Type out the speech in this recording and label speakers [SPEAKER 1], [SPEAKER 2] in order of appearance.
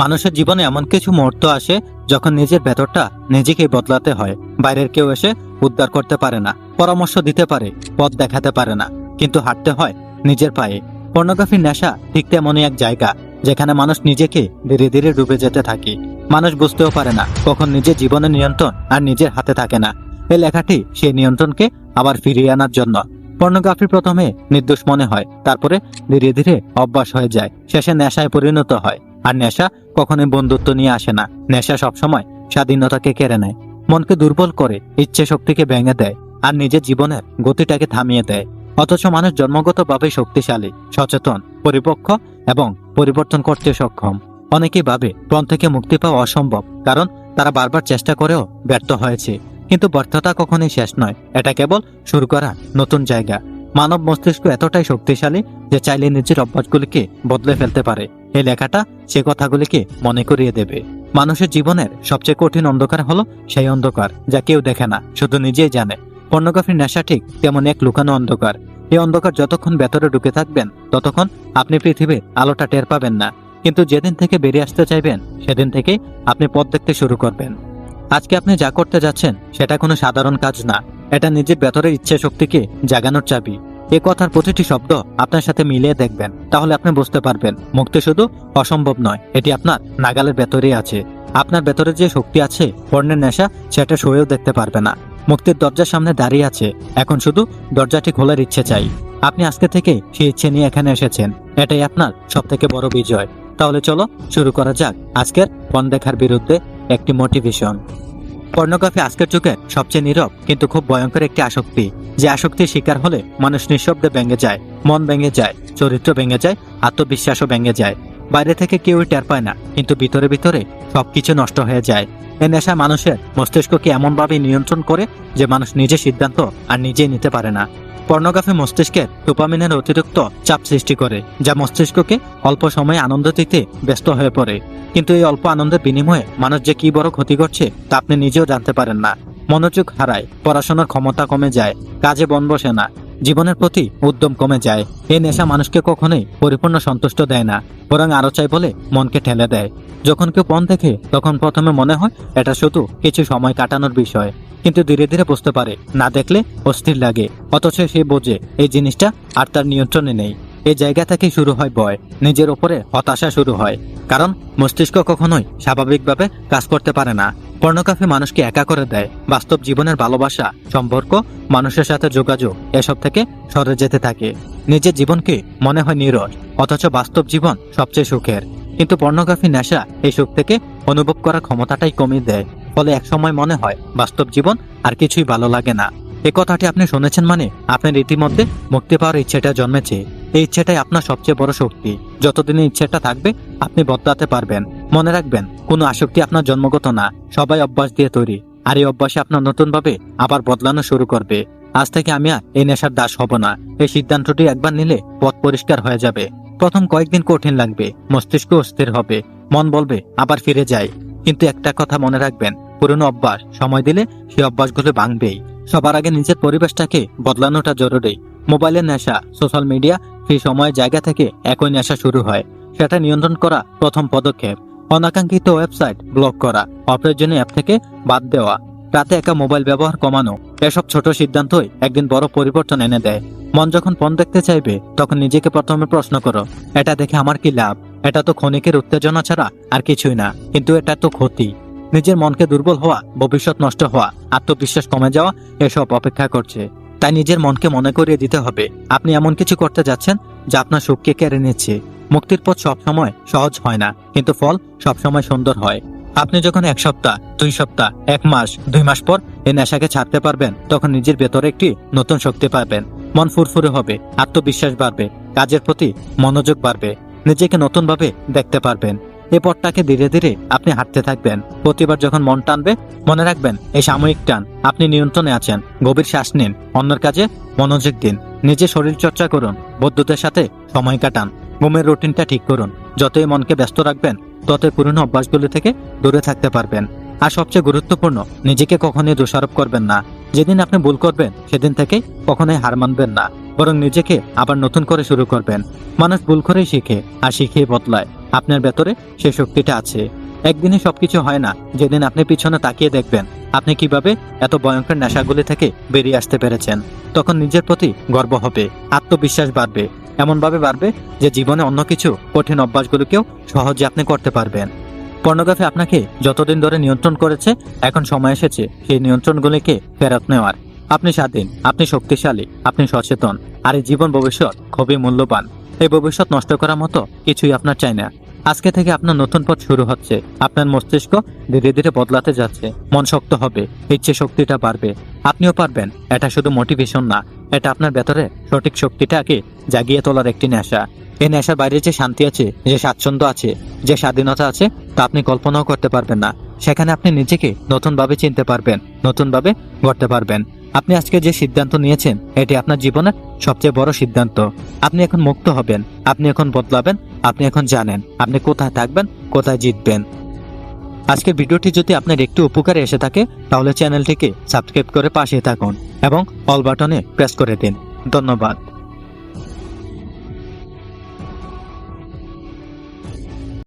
[SPEAKER 1] মানুষের জীবনে এমন কিছু মুহূর্ত আসে যখন নিজের ভেতরটা নিজেকেই বদলাতে হয়। বাইরের কেউ এসে উদ্ধার করতে পারে না, পরামর্শ দিতে পারে, পথ দেখাতে পারে না, কিন্তু হাঁটতে হয় নিজের পায়ে। পর্নোগ্রাফির নেশা ঠিক তেমনই এক জায়গা, যেখানে মানুষ নিজেকে ধীরে ধীরে ডুবে যেতে থাকে। মানুষ বুঝতেও পারে না কখন নিজের জীবনের নিয়ন্ত্রণ আর নিজের হাতে থাকে না। এই লেখাটি সেই নিয়ন্ত্রণকে আবার ফিরিয়ে আনার জন্য। পর্নোগ্রাফি প্রথমে নির্দোষ মনে হয়, তারপরে ধীরে ধীরে অভ্যাস হয়ে যায়, শেষে নেশায় পরিণত হয়। আর নেশা কখনোই বন্ধুত্ব নিয়ে আসে না। নেশা সবসময় স্বাধীনতাকে কেড়ে নেয়। মনকে দুর্বল করে, ইচ্ছে শক্তিকে ভেঙে দেয় আর নিজের জীবনের গতিটাকে থামিয়ে দেয়। অথচ মানুষ জন্মগতভাবে শক্তিশালী, সচেতন, পরিপক্ক এবং পরিবর্তন করতে সক্ষম। অনেকেই ভাবে পণ থেকে মুক্তি পাওয়া অসম্ভব, কারণ তারা বারবার চেষ্টা করেও ব্যর্থ হয়েছে। কিন্তু ব্যর্থতা কখনোই শেষ নয়, এটা কেবল শুরু করা নতুন জায়গা। মানব মস্তিষ্ক এতটাই শক্তিশালী যে চাইলে নিজের অভ্যাসগুলিকে বদলে ফেলতে পারে। এই লেখাটা সে কথাগুলিকে মনে করিয়ে দেবে। মানুষের জীবনের সবচেয়ে কঠিন অন্ধকার হলো সেই অন্ধকার, যা কেউ দেখে না, শুধু নিজেই জানে। পর্নোগ্রাফির নেশা ঠিক তেমন এক লুকানো অন্ধকার। এই অন্ধকার যতক্ষণ ভেতরে ঢুকে থাকবেন, ততক্ষণ আপনি পৃথিবীর আলোটা টের পাবেন না। কিন্তু যেদিন থেকে বেরিয়ে আসতে চাইবেন, সেদিন থেকেই আপনি পথ দেখতে শুরু করবেন। আজকে আপনি যা করতে যাচ্ছেন, সেটা কোনো সাধারণ কাজ না। এটা নিজের ভেতরের ইচ্ছে শক্তিকে জাগানোর চাবি। এ কথার প্রতিটি শব্দ আপনার সাথে মিলিয়ে দেখবেন, তাহলে আপনি বুঝতে পারবেন। মুক্তি শুধু অসম্ভব নয়, এটি আপনার নাগালের ভেতরেই আছে। আপনার ভেতরে যে শক্তি আছে, পণ্যের নেশা, সেটা সয়েও দেখতে পারবে না। মুক্তির দরজার সামনে দাঁড়িয়ে আছে। এখন শুধু দরজাটি খোলার ইচ্ছে চাই। আপনি আজকে থেকে সেই ইচ্ছে নিয়ে এখানে এসেছেন। এটাই আপনার সব থেকে বড় বিজয়। তাহলে চলো, শুরু করা যাক। আজকের পণ দেখার বিরুদ্ধে একটি মোটিভেশন পর্নোগ্রাফি আজকের যুগে সবচেয়ে নীরব, কিন্তু খুব ভয়ঙ্কর একটি আসক্তি, যে আসক্তির শিকার হলে মানুষ নিঃশব্দে ভেঙে যায়, মন ভেঙে যায়, চরিত্র ভেঙে যায়, আত্মবিশ্বাসও ভেঙে যায়। বাইরে থেকে কেউই টের পায় না, কিন্তু ভিতরে ভিতরে সবকিছু নষ্ট হয়ে যায়। এ নেশা মানুষের মস্তিষ্ককে এমনভাবে নিয়ন্ত্রণ করে যে মানুষ নিজে সিদ্ধান্ত আর নিজেই নিতে পারে না। পর্নোগ্রাফি মস্তিষ্কের ডোপামিনের অতিরিক্ত চাপ সৃষ্টি করে, যা মস্তিষ্ককে অল্প সময়ে আনন্দ দিতে ব্যস্ত হয়ে পড়ে। কিন্তু এই অল্প আনন্দের বিনিময়ে মানুষ যে কি বড় ক্ষতি করছে, তা আপনি নিজেও জানতে পারেন না। মনোযোগ হারায়, পড়াশোনার ক্ষমতা কমে যায়, কাজে বন বসে না। জীবনের প্রতি উদ্যম কমে যায়। এই নেশা মানুষকে কখনোই পরিপূর্ণ সন্তুষ্ট দেয় না, বরং আরও চাই বলে মনকে ঠেলে দেয়। যখন কেউ পণ দেখে, তখন প্রথমে মনে হয় এটা শুধু কিছু সময় কাটানোর বিষয়, কিন্তু ধীরে ধীরে বুঝতে পারে, না দেখলে অস্থির লাগে, অথচ সে বোঝে এই জিনিসটা আর তার নিয়ন্ত্রণে নেই। এই জায়গা থেকে শুরু হয় ভয়, নিজের ওপরে হতাশা শুরু হয়, কারণ মস্তিষ্ক কখনোই স্বাভাবিকভাবে কাজ করতে পারে না। পর্নোগ্রাফি মানুষকে একা করে দেয়। বাস্তব জীবনের ভালোবাসা, সম্পর্ক, মানুষের সাথে যোগাযোগ, এসব থেকে সরে যেতে থাকে। নিজের জীবনকে মনে হয় নিরস অথচ বাস্তব জীবন সবচেয়ে সুখের। কিন্তু পর্নোগ্রাফি নেশা এই সুখ থেকে অনুভব করার ক্ষমতাটাই কমিয়ে দেয়। ফলে একসময় মনে হয় বাস্তব জীবন আর কিছুই ভালো লাগে না। এই কথাটি আপনি শুনেছেন মানে আপনার ইতিমধ্যে মুক্তি পাওয়ার ইচ্ছেটা জন্মেছে। এই ইচ্ছেটাই আপনার সবচেয়ে বড় শক্তি। যতদিন ইচ্ছেটা থাকবে, আপনি বদলাতে পারবেন। মনে রাখবেন, কোনো আসক্তি আপনার জন্মগত না, সবাই অভ্যাস দিয়ে তৈরি। আর এই অভ্যাসে আপনার নতুনভাবে আবার বদলানো শুরু করবে। আজ থেকে আমি আর এই নেশার দাস হব না। এই সিদ্ধান্তটি একবার নিলে পথ পরিষ্কার হয়ে যাবে। প্রথম কয়েকদিন কঠিন লাগবে, মস্তিষ্ক অস্থির হবে, মন বলবে, আবার ফিরে যাই। কিন্তু একটা কথা মনে রাখবেন, পুরনো অভ্যাস, সময় দিলে সেই অভ্যাসগুলো ভাঙবেই। সবার আগে নিজের পরিবেশটাকে বদলানোটা জরুরি। মোবাইলের নেশা, সোশ্যাল মিডিয়া, সেই সময়ের জায়গা থেকে একই নেশা শুরু হয়। সেটা নিয়ন্ত্রণ করা প্রথম পদক্ষেপ। অনাকাঙ্ক্ষিত ওয়েবসাইট ব্লক করা, অপ্রয়োজনীয় অ্যাপ থেকে বাদ দেওয়া, রাতে একা মোবাইল ব্যবহার কমানো, এসব ছোট সিদ্ধান্তই একদিন বড় পরিবর্তন এনে দেয়। মন যখন পণ দেখতে চাইবে, তখন নিজেকে প্রথমে প্রশ্ন করো, এটা দেখে আমার কি লাভ? এটা তো ক্ষণিকের উত্তেজনা ছাড়া আর কিছুই না, কিন্তু এটা তো ক্ষতি। নিজের মনকে দুর্বল হওয়া, ভবিষ্যৎ নষ্ট হওয়া, আত্মবিশ্বাস কমে যাওয়া, এসব অপেক্ষা করছে। তাই নিজের মনকে মনে করিয়ে দিতে হবে, আপনি এমন কিছু করতে যাচ্ছেন যা আপনার সুখকে কেড়ে নিচ্ছে। মুক্তির পথ সবসময় সহজ হয় না, কিন্তু ফল সবসময় সুন্দর হয়। আপনি যখন এক সপ্তাহ, দুই সপ্তাহ, এক মাস, দুই মাস পর এই নেশাকে ছাড়তে পারবেন, তখন নিজের ভেতরে একটি নতুন শক্তি পাবেন। মন ফুরফুরে হবে, আত্মবিশ্বাস বাড়বে, কাজের প্রতি মনোযোগ বাড়বে, নিজেকে নতুনভাবে দেখতে পারবেন। এই পথটাকে ধীরে ধীরে আপনি হাঁটতে থাকবেন। প্রতিবার যখন মন টানবে, মনে রাখবেন, এই সাময়িক টান, আপনি নিয়ন্ত্রণে আছেন, গভীর শ্বাস নিন, অন্যের কাজে মনোযোগ দিন, নিজে শরীর চর্চা করুন বদ্ধুদের সাথে সময় কাটান। ঘুমের রুটিনটা ঠিক করুন। যতই মনকে ব্যস্ত রাখবেন, ততই পুরনো অভ্যাসগুলি থেকে দূরে থাকতে পারবেন। আর সবচেয়ে গুরুত্বপূর্ণ, নিজেকে কখনোই দোষারোপ করবেন না। যেদিন আপনি ভুল করবেন, সেদিন থেকে কখনোই হার মানবেন না। বরং নিজেকে আবার নতুন করে শুরু করবেন। মানুষ ভুল করেই শিখে, আর শিখিয়ে বদলায়। আপনার ভেতরে সেই শক্তিটা আছে। একদিনে সবকিছু হয় না। যেদিন আপনি পিছনে তাকিয়ে দেখবেন, আপনি কীভাবে এত ভয়ঙ্কর নেশাগুলি থেকে বেরিয়ে আসতে পেরেছেন। তখন নিজের প্রতি গর্ব হবে, আত্মবিশ্বাস বাড়বে। এমনভাবে বাড়বে যে জীবনে অন্য কিছু কঠিন অভ্যাসগুলোকেও সহজে আপনি করতে পারবেন। পর্নোগ্রাফি আপনাকে যতদিন ধরে নিয়ন্ত্রণ করেছে, এখন সময় এসেছে সেই নিয়ন্ত্রণগুলিকে ফেরত নেওয়ার। আপনি স্বাধীন, আপনি শক্তিশালী, আপনি সচেতন, আর এই জীবন ভবিষ্যৎ খুবই মূল্যবান। এই ভবিষ্যৎ নষ্ট করার মতো কিছুই আপনার চাই না। আজকে থেকে আপনার নতুন পথ শুরু হচ্ছে। আপনার মস্তিষ্ক ধীরে ধীরে বদলাতে যাচ্ছে। মন শক্ত হবে। ইচ্ছে শক্তিটা বাড়বে। আপনিও পারবেন। এটা শুধু মোটিভেশন না। এটা আপনার ভেতরে সঠিক শক্তিটাকে জাগিয়ে তোলার একটি নেশা। এই নেশার বাইরে যে শান্তি আছে, যে স্বাচ্ছন্দ্য আছে, যে স্বাধীনতা আছে, তা আপনি কল্পনাও করতে পারবেন না। সেখানে আপনি নিজেকে নতুনভাবে চিনতে পারবেন, নতুনভাবে গড়তে পারবেন। আপনি আজকে যে সিদ্ধান্ত নিয়েছেন, এটি আপনার জীবনের সবচেয়ে বড় সিদ্ধান্ত। আপনি এখন মুক্ত হবেন। আপনি এখন বদলাবেন। আপনি এখন জানেন, আপনি কোথায় থাকবেন, কোথায় জিতবেন। আজকের ভিডিওটি যদি আপনার একটু উপকারে এসে থাকে, তাহলে চ্যানেলটিকে সাবস্ক্রাইব করে পাশে থাকুন এবং অল বাটনে প্রেস করে দিন। ধন্যবাদ।